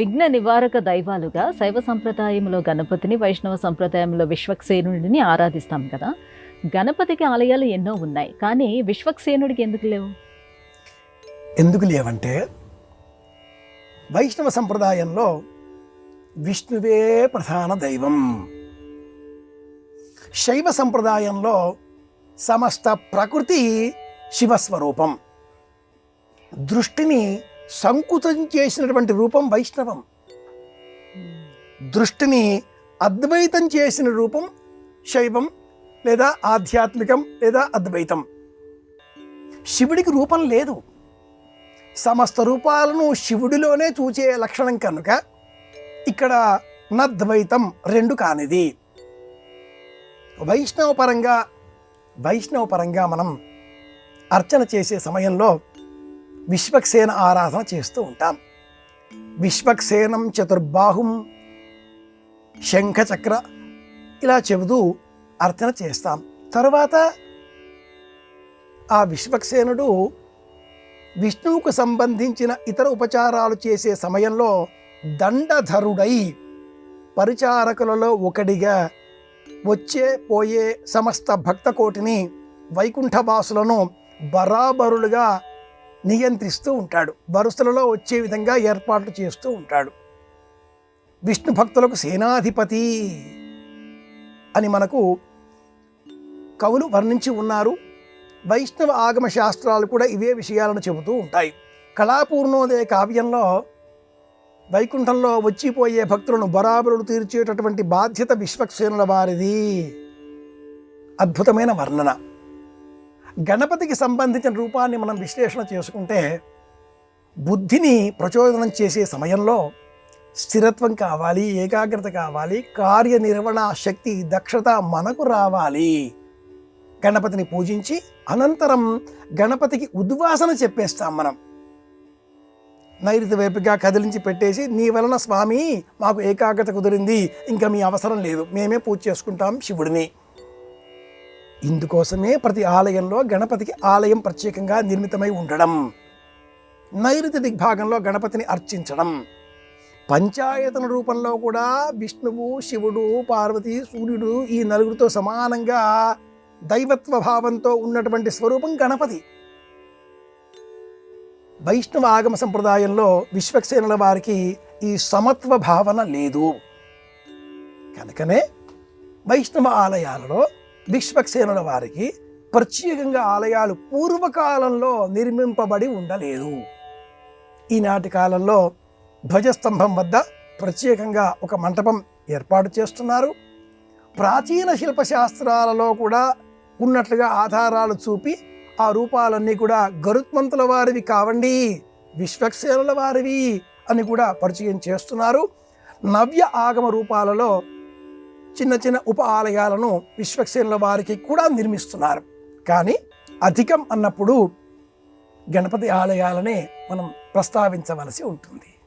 విఘ్న నివారక దైవాలుగా శైవ సంప్రదాయంలో గణపతిని వైష్ణవ సంప్రదాయంలో విశ్వక్సేనుడిని ఆరాధిస్తాం కదా. గణపతికి ఆలయాలు ఎన్నో ఉన్నాయి. కానీ విశ్వక్సేనుడికి ఎందుకు లేవు? ఎందుకు లేవంటే వైష్ణవ సంప్రదాయంలో విష్ణువే ప్రధాన దైవం. శైవ సంప్రదాయంలో సమస్త ప్రకృతి శివస్వరూపం. దృష్టిని సంకుతం చేసినటువంటి రూపం వైష్ణవం. దృష్టిని అద్వైతం చేసిన రూపం శైవం లేదా ఆధ్యాత్మికం లేదా అద్వైతం. శివుడికి రూపం లేదు. సమస్త రూపాలను శివుడిలోనే చూచే లక్షణం కనుక ఇక్కడ నద్వైతం రెండు కానిది. వైష్ణవ పరంగా వైష్ణవ పరంగా మనం అర్చన చేసే సమయంలో విశ్వక్సేన ఆరాధన చేస్తూ ఉంటాం. విశ్వక్సేనం చతుర్బాహుం శంఖచక్ర ఇలా చెబుతూ అర్చన చేస్తాం. తర్వాత ఆ విశ్వక్సేనుడు విష్ణువుకు సంబంధించిన ఇతర ఉపచారాలు చేసే సమయంలో దండధరుడై పరిచారకులలో ఒకడిగా వచ్చే పోయే సమస్త భక్తకోటిని వైకుంఠవాసులను బరాబరులుగా నియంత్రిస్తూ ఉంటాడు. వరుసలలో వచ్చే విధంగా ఏర్పాట్లు చేస్తూ ఉంటాడు. విష్ణు భక్తులకు సేనాధిపతి అని మనకు కవులు వర్ణించి ఉన్నారు. వైష్ణవ ఆగమ శాస్త్రాలు కూడా ఇవే విషయాలను చెబుతూ ఉంటాయి. కళాపూర్ణోదయ కావ్యంలో వైకుంఠంలో వచ్చిపోయే భక్తులను బరాబరులు తీర్చేటటువంటి బాధ్యత విశ్వక్సేనుల వారిది. అద్భుతమైన వర్ణన. గణపతికి సంబంధించిన రూపాన్ని మనం విశ్లేషణ చేసుకుంటే బుద్ధిని ప్రచోదనం చేసే సమయంలో స్థిరత్వం కావాలి ఏకాగ్రత కావాలి కార్యనిర్వహణ శక్తి దక్షత మనకు రావాలి. గణపతిని పూజించి అనంతరం గణపతికి ఉద్వాసన చెప్పేస్తాం మనం. నైరుతి వైపుగా కదిలించి పెట్టేసి నీ వలన స్వామి మాకు ఏకాగ్రత కుదిరింది ఇంకా మీ అవసరం లేదు మేమే పూజ చేసుకుంటాం శివుడిని. ఇందుకోసమే ప్రతి ఆలయంలో గణపతికి ఆలయం ప్రత్యేకంగా నిర్మితమై ఉండడం నైరుతి దిగ్భాగంలో గణపతిని అర్చించడం పంచాయతన రూపంలో కూడా విష్ణువు శివుడు పార్వతి సూర్యుడు ఈ నలుగురితో సమానంగా దైవత్వ భావంతో ఉన్నటువంటి స్వరూపం గణపతి. వైష్ణవ ఆగమ సంప్రదాయంలో విశ్వక్సేనుల వారికి ఈ సమత్వ భావన లేదు. కనుకనే వైష్ణవ ఆలయాలలో విశ్వక్సేనుల వారికి ప్రత్యేకంగా ఆలయాలు పూర్వకాలంలో నిర్మింపబడి ఉండలేదు. ఈనాటి కాలంలో ధ్వజస్తంభం వద్ద ప్రత్యేకంగా ఒక మంటపం ఏర్పాటు చేస్తున్నారు. ప్రాచీన శిల్పశాస్త్రాలలో కూడా ఉన్నట్లుగా ఆధారాలు చూపి ఆ రూపాలన్నీ కూడా గరుత్మంతుల వారివి కావండి విశ్వక్సేనుల వారివి అని కూడా పరిచయం చేస్తున్నారు. నవ్య ఆగమ రూపాలలో చిన్న చిన్న ఉప ఆలయాలను విశ్వక్సేనుల వారికి కూడా నిర్మిస్తున్నారు. కానీ అధికం అన్నప్పుడు గణపతి ఆలయాలనే మనం ప్రస్తావించవలసి ఉంటుంది.